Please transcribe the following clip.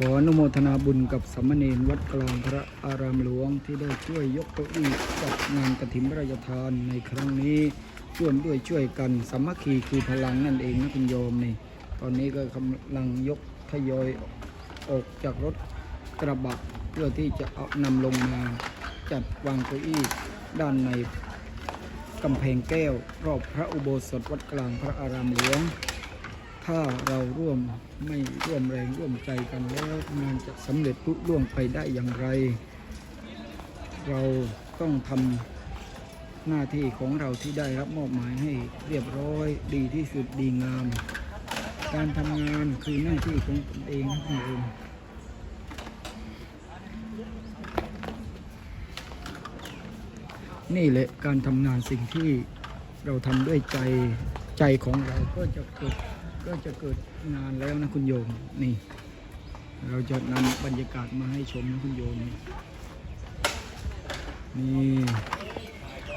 ขออนุโมทนาบุญกับสมเณรวัดกลางพระอารามหลวงที่ได้ช่วยยกเก้าอี้จัดงานกฐินพระราชทานในครั้งนี้ร่วมด้วยช่วยกันสามัคคีคือพลังนั่นเองนะคุณโยมนี่ ตอนนี้ก็กำลังยกทยอยออกจากรถกระบะเพื่อที่จะเอานำลงมาจัดวางเก้าอี้ด้านในกำแพงแก้ว รอบพระอุโบสถวัดกลางพระอารามหลวง ถ้าเราร่วมไม่ร่วมแรงร่วมใจกันแล้วงานจะสำเร็จลุล่วงไปได้อย่างไร เราต้องทำหน้าที่ของเราที่ได้รับมอบหมายให้เรียบร้อยดีที่สุดดีงาม การทำงานคือหน้าที่ของตนเองนะคุณโยมนี่แหละการทำงานสิ่งที่เราทำด้วยใจใจของเราก็จะเกิด ก็จะเกิดนานแล้วนะคุณโยมนี่ เราจะนำบรรยากาศมาให้ชมนะคุณโยมนี่นี่